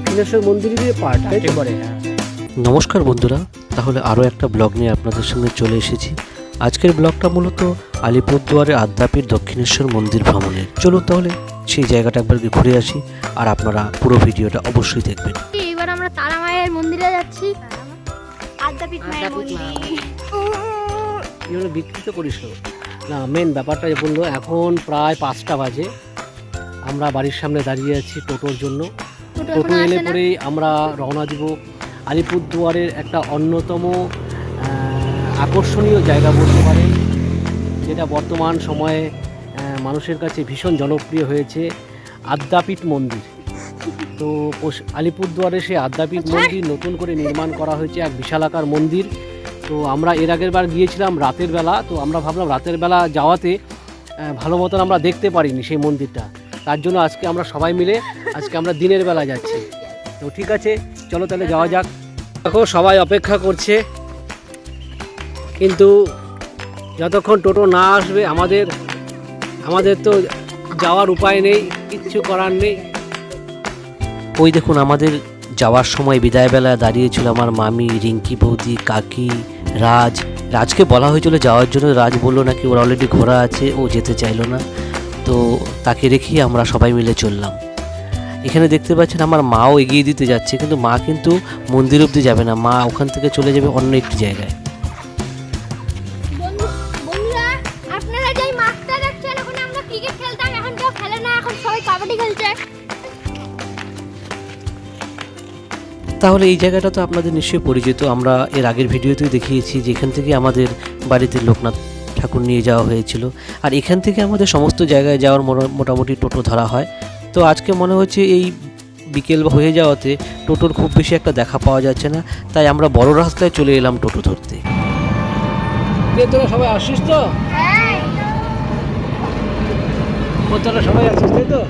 Dakshineswar মন্দিরেরই part? করে হ্যাঁ। নমস্কার বন্ধুরা তাহলে আরও একটা ব্লগ নিয়ে আপনাদের সঙ্গে চলে এসেছি। আজকের ব্লগটা মূলত আলিপুরদুয়ারের আদ্যাপীঠ দক্ষিণেশ্বর মন্দির ভ্রমণের। চলুন তাহলে সেই জায়গাটা একবার ঘুরে আসি আর আপনারা পুরো ভিডিওটা অবশ্যই দেখবেন। এবার আমরা তারা মায়ের মন্দিরে যাচ্ছি। আদ্যাপীঠ মায়ের। মন্দির। বিকৃত করিস না। না মেন ব্যাপারটা বলল এখন প্রায় পাঁচটা বাজে। আমরা বাড়ির সামনে দাঁড়িয়ে আছি টোটোর জন্য। টোটো এলে পরেই আমরা রওনা দিব আলিপুরদুয়ারের একটা অন্যতম আকর্ষণীয় জায়গা বলতে পারেন যেটা বর্তমান সময়ে মানুষের কাছে ভীষণ জনপ্রিয় হয়েছে আদ্যাপীঠ মন্দির। তো আলিপুরদুয়ারে সেই আদ্যাপীঠ মন্দির নতুন করে নির্মাণ করা হয়েছে এক বিশালাকার মন্দির। তো আমরা এর আগের বার গিয়েছিলাম রাতের বেলা তো আমরা ভাবলাম রাতের বেলা যাওয়াতে ভালো মতন আমরা দেখতে পারিনি সেই মন্দিরটা। তার জন্য আজকে আমরা সবাই মিলে, আজকে আমরা দিনের বেলা যাচ্ছি। তো ঠিক আছে, চলো তাহলে যাওয়া যাক। দেখো, সবাই অপেক্ষা করছে। কিন্তু যতক্ষণ টোটো না আসবে, আমাদের আমাদের তো যাওয়ার উপায় নেই, কিচ্ছু করার নেই। ওই দেখুন, আমাদের যাওয়ার সময় বিদায়বেলা দাঁড়িয়েছিল আমার মামি, রিঙ্কি বৌদি, কাকি, রাজ। রাজকে বলা হয়েছিল যাওয়ার জন্য। রাজ বলল, নাকি ওর অলরেডি ঘোরা আছে, ও যেতে চাইলো না। তো তাকে রেখেই আমরা সবাই মিলে চললাম। এখানে দেখতে পাচ্ছেন আমার মাও এগিয়ে দিতে যাচ্ছে কিন্তু মা কিন্তু মন্দির অবধি যাবে না। মা ওখান থেকে চলে যাবে অন্য একটি জায়গায়। তাহলে এই জায়গাটা তো আপনাদের নিশ্চয়ই পরিচিত। আমরা এর আগের ভিডিওতেই দেখিয়েছি যে এখান থেকে আমাদের বাড়িতে লোকনাথ ঠাকুর নিয়ে যাওয়া হয়েছিল। আর এখান থেকে আমাদের সমস্ত জায়গায় যাওয়ার মোটা- মোটামুটি টোটো ধরা হয়। তো আজকে মনে হচ্ছে এই বিকেল হয়ে যাওয়াতে টোটোর খুব বেশি একটা দেখা পাওয়া যাচ্ছে না। তাই আমরা বড় রাস্তায় চলে এলাম টোটো ধরতে। তোরা সবাই আসিস তো? হ্যাঁ। তোরা সবাই আসিস তাই তো?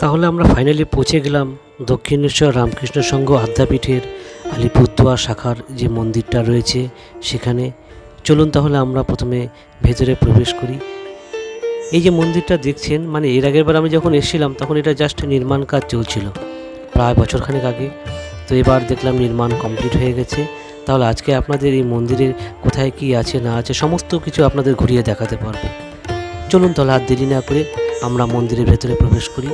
তাহলে আমরা ফাইনালি পৌঁছে গেলাম দক্ষিণেশ্বর রামকৃষ্ণ সংঘ আদ্যাপীঠের আলিপুরদুয়ার শাখার যে মন্দিরটা রয়েছে সেখানে। চলুন তাহলে আমরা প্রথমে ভেতরে প্রবেশ করি। এই যে মন্দিরটা দেখছেন মানে এর আগের বার আমি যখন এসেছিলাম, তখন এটা জাস্ট নির্মাণ কাজ চলছিল, প্রায় বছরখানেক আগে। তো এবার দেখলাম নির্মাণ কমপ্লিট হয়ে গেছে। তাহলে আজকে আপনাদের এই মন্দিরের কোথায় কি আছে, না আছে, সমস্ত কিছু আপনাদের ঘুরিয়ে দেখাতে পারব। চলুন তাহলে আর দেরি না করে আমরা মন্দিরের ভেতরে প্রবেশ করি।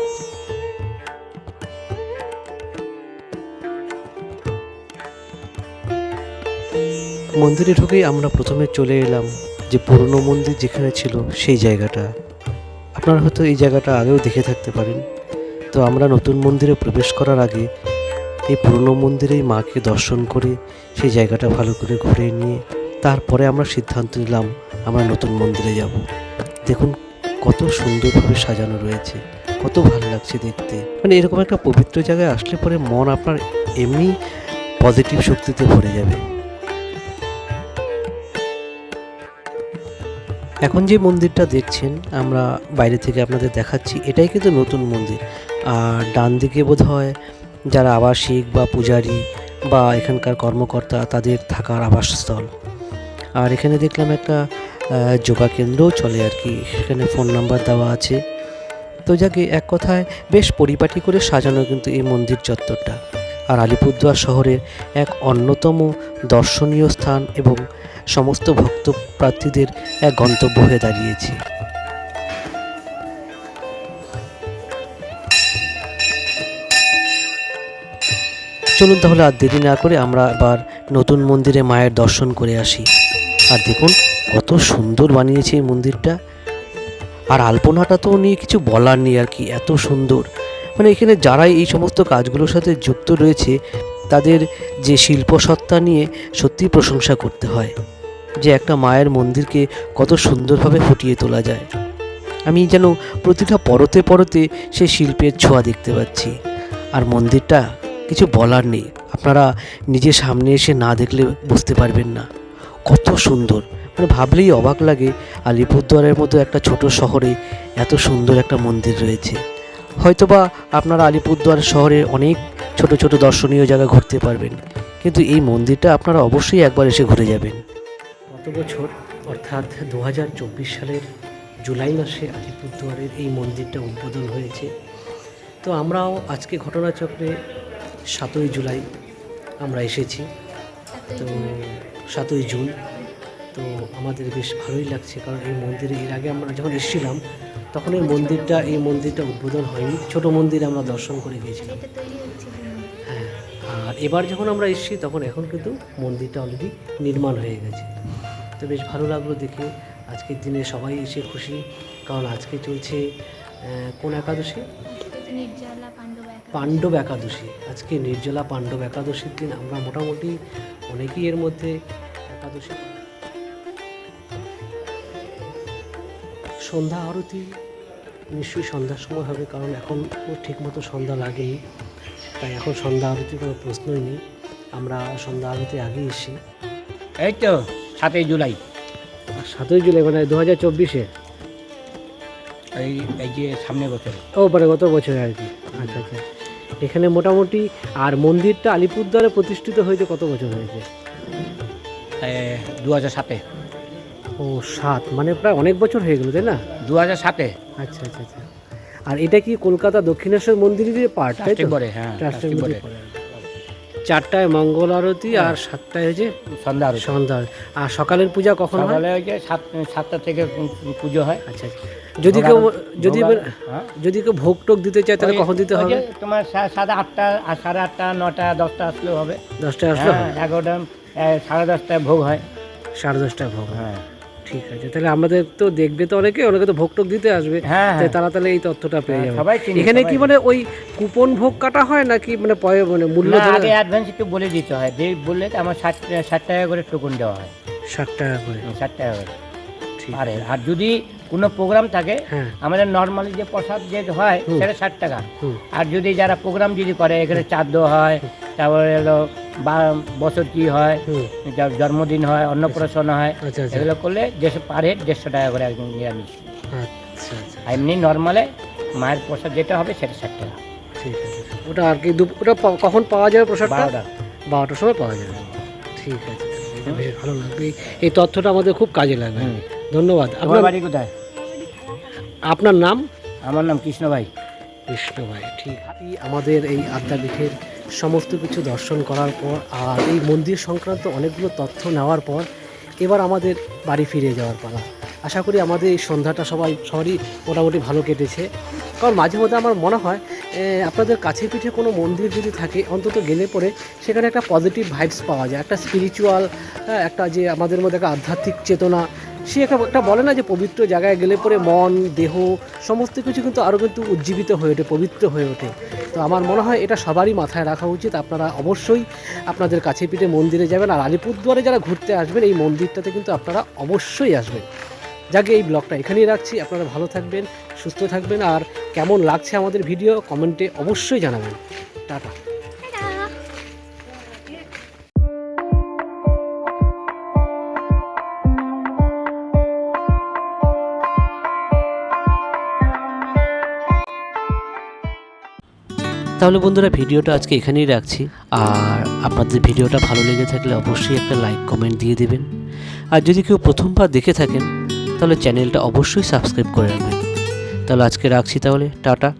মন্দিরে ঢুকেই আমরা প্রথমে চলে এলাম যে পুরনো মন্দির যেখানে ছিল সেই জায়গাটা। আপনারা হয়তো এই জায়গাটা আগেও দেখে থাকতে পারেন। তো আমরা নতুন মন্দিরে প্রবেশ করার আগে এই পুরনো মন্দিরেই মাকে দর্শন করে সেই জায়গাটা ভালো করে ঘুরে নিয়ে তারপরে আমরা সিদ্ধান্ত নিলাম আমরা নতুন মন্দিরে যাব। দেখুন কত সুন্দরভাবে সাজানো রয়েছে, কত ভালো লাগছে দেখতে। মানে এরকম একটা পবিত্র জায়গায় আসলে পরে মন আপনার এমনি পজিটিভ শক্তিতে ভরে যাবে। এখন যে মন্দিরটা দেখছেন, আমরা বাইরে থেকে আপনাদের দেখাচ্ছি, এটাই কিন্তু নতুন মন্দির। আর ডান দিকে বোধ হয় যারা আবাসিক বা পূজারী বা এখানকার কর্মকর্তা, তাদের থাকার আবাসস্থল। আর এখানে দেখলাম একটা যোগা কেন্দ্রও চলে আর কি, সেখানে ফোন নাম্বার দেওয়া আছে। তো যাকে এক কথায় বেশ পরিপাটি করে সাজানো কিন্তু এই মন্দির চত্বরটা। আর আলিপুরদুয়ার শহরের এক অন্যতম দর্শনীয় স্থান এবং সমস্ত ভক্ত প্রার্থীদের এক গন্তব্য হয়ে দাঁড়িয়েছে। চলুন তাহলে আর দেরি না করে আমরা এবার নতুন মন্দিরে মায়ের দর্শন করে আসি। আর দেখুন, কত সুন্দর বানিয়েছে এই মন্দিরটা। আর আলপনাটা তো নিয়ে কিছু বলার নেই আর কি, এত সুন্দর। মানে এখানে যারাই এই সমস্ত কাজগুলোর সাথে যুক্ত রয়েছে, তাদের যে শিল্পসত্তা নিয়ে সত্যি প্রশংসা করতে হয়। যে একটা মায়ের মন্দিরকে কত সুন্দরভাবে ফুটিয়ে তোলা যায়। আমি যেন প্রতিটা পরতে পরতে সেই শিল্পের ছোঁয়া দেখতে পাচ্ছি। আর মন্দিরটা কিছু বলার নেই। আপনারা নিজে সামনে এসে না দেখলে বুঝতে পারবেন না। কত সুন্দর। মানে ভাবলেই অবাক লাগে। আলিপুরদুয়ারের মতো একটা ছোট শহরে এত সুন্দর একটা মন্দির রয়েছে। হয়তোবা আপনারা আলিপুরদুয়ার শহরে অনেক ছোট ছোট দর্শনীয় জায়গা ঘুরতে পারবেন। কিন্তু এই মন্দিরটা আপনারা অবশ্যই একবার এসে ঘুরে যাবেন। গত বছর অর্থাৎ দু হাজার চব্বিশ সালের জুলাই মাসে আলিপুরদুয়ারের এই মন্দিরটা উদ্বোধন হয়েছে। তো আমরাও আজকে ঘটনাচক্রে সাতই জুলাই আমরা এসেছি। তো সাতই জুন তো আমাদের বেশ ভালোই লাগছে কারণ এই মন্দিরে এর আগে আমরা যখন এসেছিলাম তখন এই মন্দিরটা এই মন্দিরটা উদ্বোধন হয়নি। ছোট মন্দির আমরা দর্শন করে গিয়েছিলাম। হ্যাঁ আর এবার যখন আমরা এসেছি তখন এখন কিন্তু মন্দিরটা অলরেডি নির্মাণ হয়ে গেছে। তো বেশ ভালো লাগল দেখে। আজকের দিনে সবাই এসে খুশি কারণ আজকে চলছে কোন একাদশী? পাণ্ডব একাদশী। আজকে নির্জলা পাণ্ডব একাদশীর দিন আমরা মোটামুটি অনেকেই এর মধ্যে একাদশী সন্ধ্যা আরতি নিশ্চয়ই সন্ধ্যার সময় হবে কারণ এখন ঠিক মতো সন্ধ্যা লাগেনি তাই এখন সন্ধ্যা আরতির কোনো প্রশ্নই নেই। আমরা সন্ধ্যা আরতি আগে এসেছি। এই তো। সাতই জুলাই। সাতই জুলাই মানে দু হাজার চব্বিশে? এই এই যে সামনে বছর। ও মানে গত বছরে আর কি। আচ্ছা আচ্ছা। এখানে মোটামুটি আর মন্দিরটা আলিপুরদুয়ারে প্রতিষ্ঠিত হয়েছে কত বছর হয়েছে? দু হাজার সাতে। ও সাত মানে প্রায় অনেক বছর হয়ে গেল তাই না? দু হাজার সাতে। আচ্ছা আচ্ছা আচ্ছা। আর এটা কি কলকাতা দক্ষিণেশ্বর মন্দিরের পার্ট তাই তো? হ্যাঁ চারটায় মঙ্গল আরতি আর সাতটায় হয়েছে সন্ধ্যা আরতি। সন্ধ্যা আর সকালের পূজা কখন হয়? সকালে যে সাত সাতটা থেকে পুজো হয়। আচ্ছা আচ্ছা। যদি কেউ যদি হ্যাঁ? যদি কেউ ভোগ টোক দিতে চায় তাহলে কখন দিতে হবে? তোমার সাড়ে আটটা সাড়ে আটটা নটা দশটা আসলেও হবে। দশটায় আসলে হ্যাঁ এগারোটা সাড়ে দশটায় ভোগ হয়। সাড়ে দশটায় ভোগ হয়। হ্যাঁ ঠিক আছে তাহলে আমাদের তো দেখবে তো অনেকে অনেকে তো ভোগ টোক দিতে আসবে হ্যাঁ হ্যাঁ। তারা তাহলে এই তথ্যটা পেয়ে হ্যাঁ, যাবে। সবাই এখানে কি মানে ওই কুপন ভোগ কাটা হয় নাকি মানে পয়- মানে মূল্য আগে অ্যাডভান্স একটু বলে দিতে হয়। দিয়ে বললে তো আমার ষাট ষাট টাকা করে টোকন দেওয়া হয়। ষাট টাকা করে। ষাট টাকা করে। আরে আর যদি কোনো প্রোগ্রাম থাকে হ্যাঁ। আমাদের নর্মালি যে প্রসাদ যে হয়। সেটা ষাট টাকা। আর যদি যারা প্রোগ্রাম যদি করে এখানে চাঁদ হয় তারপরে হলো বা বছর কি হয় যার জন্মদিন হয় অন্নপ্রাশন হয় আচ্ছা আচ্ছা। এগুলো করলে দেড়শো পার হেড দেড়শো টাকা করে একদম নিরামিষ। আচ্ছা আর এমনি নর্মালে মায়ের প্রসাদ যেটা হবে সেটা ষাট টাকা। ঠিক আছে ওটা আর কি ওটা কখন পাওয়া যাবে প্রসাদটা? বারোটা। বারোটার সময় পাওয়া যাবে। ঠিক আছে বেশ ভালো লাগবে এই- তথ্যটা আমাদের খুব কাজে লাগবে। ধন্যবাদ। আপনার বাড়ি কোথায়? আপনার নাম? আমার নাম কৃষ্ণ ভাই। কৃষ্ণ ভাই ঠিক। আমাদের এই আদ্যাপীঠের সমস্ত কিছু দর্শন করার পর আর এই মন্দির সংক্রান্ত অনেকগুলো তথ্য নেওয়ার পর এবার আমাদের বাড়ি ফিরে যাওয়ার পালা। আশা করি আমাদের এই সন্ধ্যাটা সবাই, সবারই মোটামুটি ভালো কেটেছে। কারণ মাঝে মধ্যে আমার মনে হয় আপনাদের কাছে পিঠে কোনো মন্দির যদি থাকে, অন্তত গেলে পরে সেখানে একটা পজিটিভ ভাইবস পাওয়া যায়, একটা স্পিরিচুয়াল একটা যে আমাদের মধ্যে একটা আধ্যাত্মিক চেতনা সে একটা বলে না যে পবিত্র জায়গায় গেলে পরে মন, দেহ, সমস্ত কিছু কিন্তু আরও কিন্তু উজ্জীবিত হয়ে ওঠে, পবিত্র হয়ে ওঠে। তো আমার মনে হয় এটা সবারই মাথায় রাখা উচিত। আপনারা অবশ্যই আপনাদের কাছে পিঠে মন্দিরে যাবেন আর আলিপুরদুয়ারে যারা ঘুরতে আসবেন, এই মন্দিরটাতে কিন্তু আপনারা অবশ্যই আসবেন। যাকে, এই ব্লগটা এখানেই রাখছি। আপনারা ভালো থাকবেন, সুস্থ থাকবেন আর কেমন লাগছে আমাদের ভিডিও কমেন্টে অবশ্যই জানাবেন। টাটা। তাহলে বন্ধুরা ভিডিওটা আজকে এখানেই রাখছি। আর আপনাদের ভিডিওটা ভালো লেগে থাকলে অবশ্যই একটা লাইক, কমেন্ট দিয়ে দেবেন। আর যদি কেউ প্রথমবার দেখে থাকেন, তাহলে চ্যানেলটা অবশ্যই সাবস্ক্রাইব করে রাখবেন। তাহলে আজকে রাখছি তাহলে, টাটা।